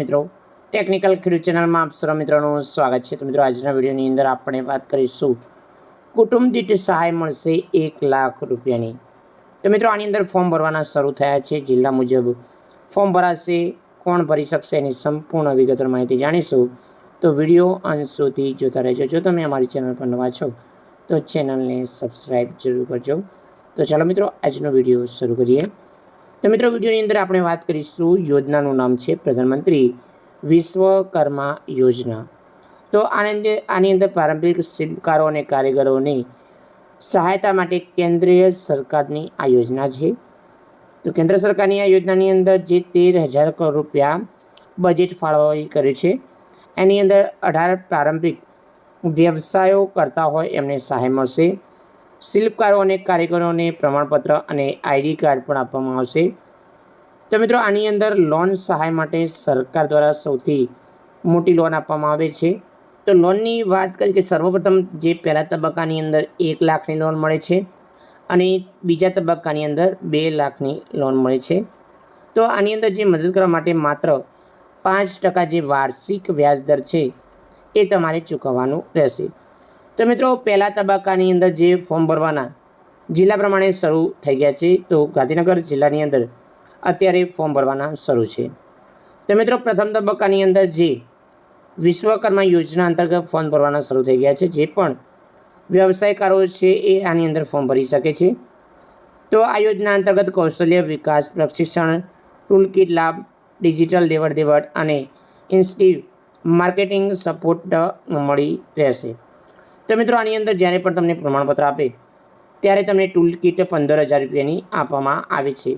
મિત્રો ટેકનિકલ ખેડૂત ચેનલમાં આપ સર્વ મિત્રોનું સ્વાગત છે. તો મિત્રો, આજના વિડીયોની અંદર આપણે વાત કરીશું કુટુંબ દીઠ સહાય મળશે એક લાખ રૂપિયાની. તો મિત્રો, આની અંદર ફોર્મ ભરવાના શરૂ થયા છે. જિલ્લા મુજબ ફોર્મ ભરાશે, કોણ ભરી શકશે એની સંપૂર્ણ વિગતવાર માહિતી જાણીશું. તો વીડિયો અંત સુધી જોતા રહેજો. જો તમે અમારી ચેનલ પર નવા છો, તો ચેનલને સબસ્ક્રાઈબ જરૂર કરજો. તો ચાલો મિત્રો, આજનો વીડિયો શરૂ કરીએ. તો મિત્રો, વિડીયોની અંદર આપણે વાત કરીશું યોજનાનું નામ છે પ્રધાનમંત્રી વિશ્વકર્મા યોજના. તો આની આની અંદર પારંપરિક શિલ્પકારો અને કારીગરોની સહાયતા માટે કેન્દ્રીય સરકારની આ યોજના છે. તો કેન્દ્ર સરકારની આ યોજનાની અંદર જે તેર હજાર કરોડ રૂપિયા બજેટ ફાળવણી કર્યું છે. એની અંદર અઢાર પ્રારંભિક વ્યવસાયો કરતા હોય એમને સહાય મળશે. શિલ્પકારો અને કારીગરોને પ્રમાણપત્ર અને આઈડી કાર્ડ પણ આપવામાં આવશે. તો મિત્રો, આની અંદર લોન સહાય માટે સરકાર દ્વારા સૌથી મોટી લોન આપવામાં આવે છે. તો લોનની વાત કરીએ કે સર્વપ્રથમ જે પહેલા તબક્કાની અંદર એક લાખની લોન મળે છે અને બીજા તબક્કાની અંદર બે લાખની લોન મળે છે. તો આની અંદર જે મદદ કરવા માટે માત્ર પાંચ ટકા જે વાર્ષિક વ્યાજદર છે એ તમારે ચૂકવવાનું રહેશે. તો મિત્રો, પહેલા તબક્કાની અંદર જે ફોર્મ ભરવાના જિલ્લા પ્રમાણે શરૂ થઈ ગયા છે, તો ગાંધીનગર જિલ્લાની અંદર અત્યારે ફોર્મ ભરવાના શરૂ છે. તો મિત્રો, પ્રથમ તબક્કાની અંદર જે વિશ્વકર્મા યોજના અંતર્ગત ફોર્મ ભરવાના શરૂ થઈ ગયા છે, જે પણ વ્યવસાયકારો છે એ આની અંદર ફોર્મ ભરી શકે છે. તો આ યોજના અંતર્ગત કૌશલ્ય વિકાસ, પ્રશિક્ષણ ટૂલકીટ લાભ ડિજિટલ દેવડ દેવડ અને ઇન્સ્ટિવ માર્કેટિંગ સપોર્ટ મળી રહેશે. તો મિત્રો, આની અંદર જ્યારે પણ તમને પ્રમાણપત્ર આપે, ત્યારે તમને ટૂલ કિટ પંદર હજાર રૂપિયાની આપવામાં આવે છે.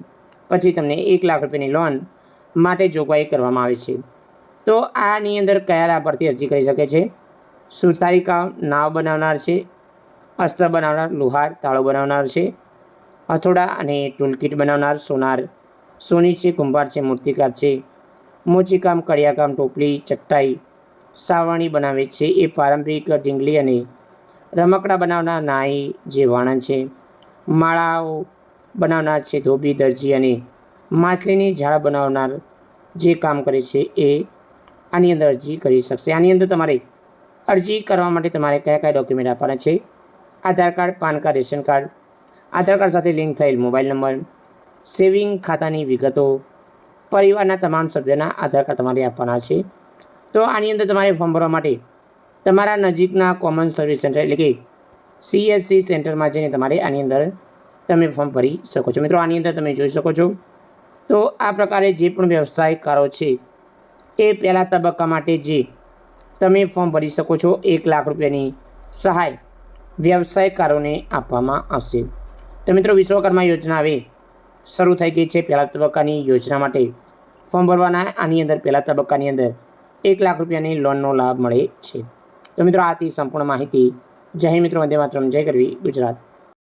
પછી તમને એક લાખ રૂપિયાની લોન માટે જોગવાઈ કરવામાં આવે છે. તો આની અંદર કયા લાભાર્થી અરજી કરી શકે છે? સુતારીકામ નાવ બનાવનાર છે, અસ્ત્ર બનાવનાર, લુહાર, તાળો બનાવનાર છે, હથોડા અને ટૂલકીટ બનાવનાર સોનાર, સોની છે, કુંભાર છે, મૂર્તિકાર છે, મોચીકામ, કડિયાકામ, ટોપલી ચટ્ટાઈ સાવરણી બનાવે છે, એ પારંપરિક ઢીંગલી અને રમકડા બનાવનાર નાઈ જે વાણંદ છે, માળાઓ બનાવનાર છે, ધોબી, દરજી અને માછલીની ઝાડ બનાવનાર જે કામ કરે છે એ આની અંદર અરજી કરી શકશે. આની અંદર તમારે અરજી કરવા માટે તમારે કયા કયા ડોક્યુમેન્ટ આપવાના છે? Aadhaar card, PAN card, ration card, Aadhaar card સાથે લિંક થયેલ મોબાઈલ નંબર, સેવિંગ ખાતાની વિગતો, પરિવારના તમામ સભ્યોના આધાર કાર્ડ તમારે આપવાના છે. તો આની અંદર તમારે ફોર્મ ભરવા માટે તમારા નજીકના કોમન સર્વિસ સેન્ટર એટલે કે સીએસસી સેન્ટરમાં જઈને તમારે આની અંદર તમે ફોર્મ ભરી શકો છો. મિત્રો, આની અંદર તમે જોઈ શકો છો. તો આ પ્રકારે જે પણ વ્યવસાયકારો છે, એ પહેલા તબક્કા માટે જે તમે ફોર્મ ભરી શકો છો, એક લાખ રૂપિયાની સહાય વ્યવસાયકારોને આપવામાં આવશે. તો મિત્રો, વિશ્વકર્મા યોજના હવે શરૂ થઈ ગઈ છે. પહેલા તબક્કાની યોજના માટે ફોર્મ ભરવાના, આની અંદર પહેલા તબક્કાની અંદર એક લાખ રૂપિયાની લોનનો લાભ મળે છે. તો મિત્રો આથી સંપૂર્ણ માહિતી. જય મિત્રો વંદે માત્રમ. જય કરવી ગુજરાત.